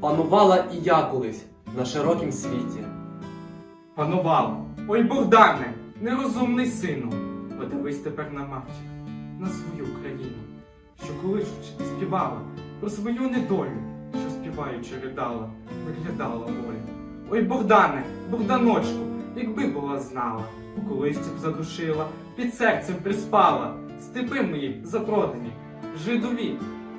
панувала і я колись на широкім світі. Панувала. Ой, Богдане, нерозумний сину, подивись тепер на матір, на свою країну, що колись співала про свою недолю, що співаючи ридала, виглядала волю. Ой, Богдане, Богданочку, якби була знала, у колисті б задушила, під серцем приспала, степи мої запродані, жидові,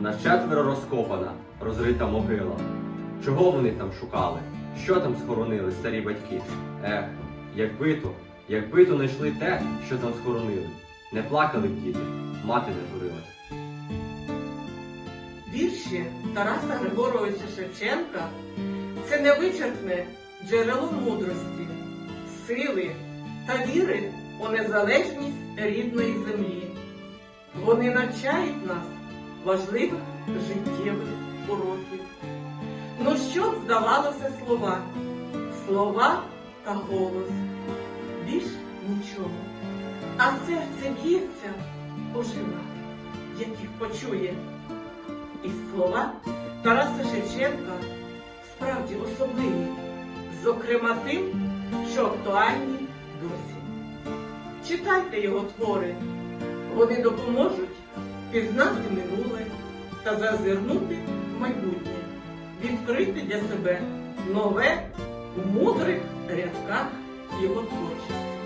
На четверо розкопана, розрита могила. Чого вони там шукали? Що там схоронили старі батьки? Ех, якби то, якби то знайшли те, що там схоронили. Не плакали б діти, мати не журилась. Вірші Тараса Григоровича Шевченка це невичерпне джерело мудрості, сили та віри у незалежність рідної землі. Вони навчають нас важливих життєвих уроків. Ну що б здавалося слова? Слова та голос. Більш нічого. А серце б'ється ожива, яких почує. І слова Тараса Шевченка справді особливі, зокрема тим, що актуальні досі. Читайте його твори, вони допоможуть пізнати минуле та зазирнути в майбутнє, відкрити для себе нове у мудрих рядках його творчості.